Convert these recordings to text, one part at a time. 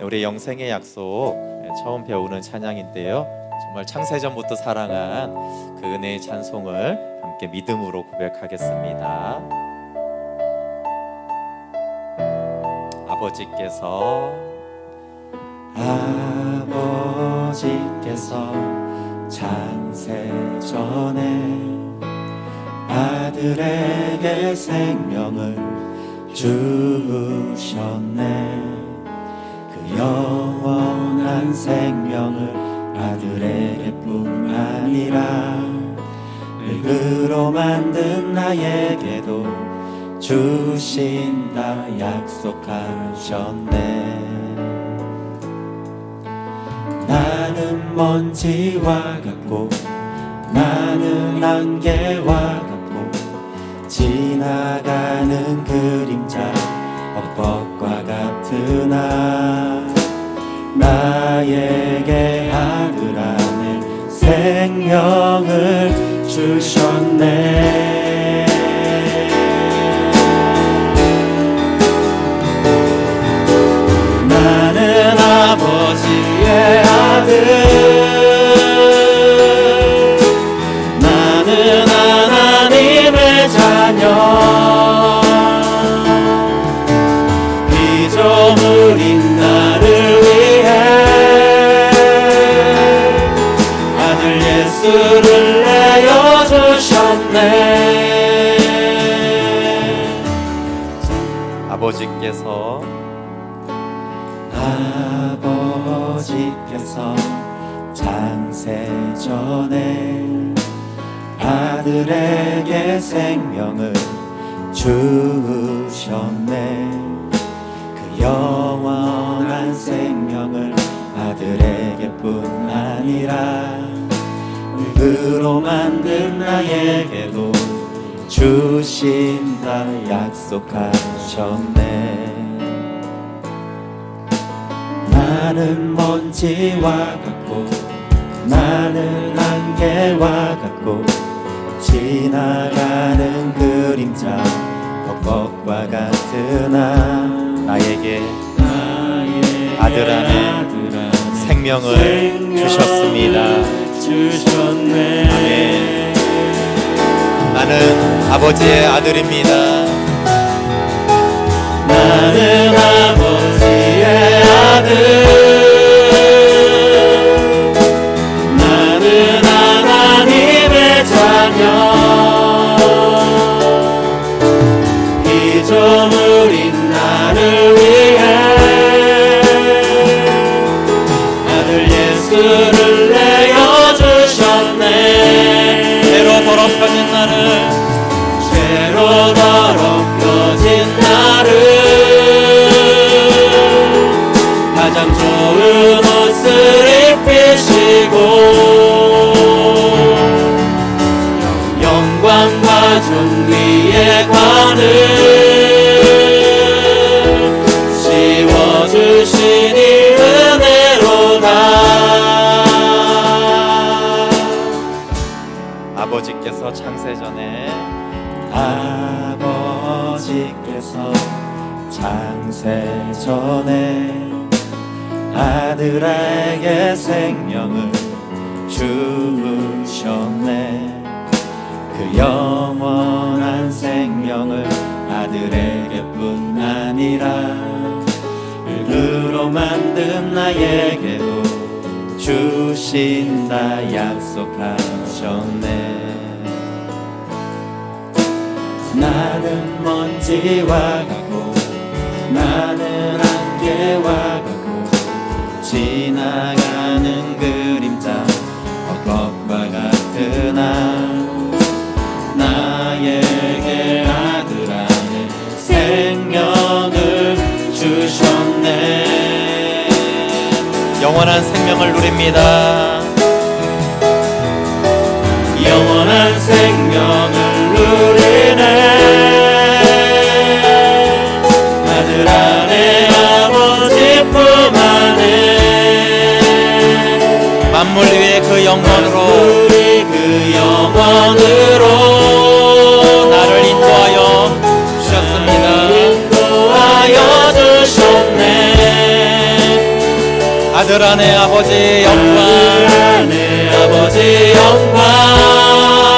우리 영생의 약속 네, 처음 배우는 찬양인데요. 정말 창세전부터 사랑한 그 은혜의 찬송을 함께 믿음으로 고백하겠습니다. 아버지께서 아버지께서 창세 전에 아들에게 생명을 주셨네 그 영원한 생명을 아들에게뿐 아니라 흙으로 만든 나에게도 주신다 약속하셨네. 나는 먼지와 같고 나는 안개와 같고 지나가는 그림자 엇법과 같으나 생명을 주셨네 아버지께서 아버지께서 창세 전에 아들에게 생명을 주셨네. 그 영원한 생명을 아들에게뿐 아니라 흙으로 만든 나에게도 주신다 약속하셨네. 나는 먼지와 같고 나는 안개와 같고 지나가는 그림자 벅벅과 같으나 나에게 아들 안에 생명을 주셨습니다. 아멘. 나는 아버지의 아들입니다. 나는 아버지의 아들. 나는 하나님의 자녀 아버지께서 창세전에. 아버지께서 창세전에 아들에게 생명을 주셨네. 그 영원한 생명을 아들에게뿐 아니라 흙으로 만든 나에게도 주신다 약속하셨네 나는 먼지와 같고 나는 안개와 같고 지나가는 그림자 헛것과 같으나 나에게 아들 안에 생명을 주셨네. 영원한 생명을 누립니다. 영원한 생명을 우리 위해 그 영광으로. 그 영광으로 나를 인도하여 주셨습니다. 인도하여 주셨네. 아들 안에 아버지 영광. 아들 안에 아버지 영광.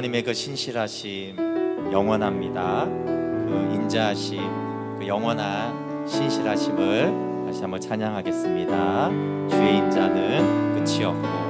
하나님의 그 신실하심 영원합니다. 그 인자하심 그 영원한 신실하심을 다시 한번 찬양하겠습니다. 주의 인자는 끝이 없고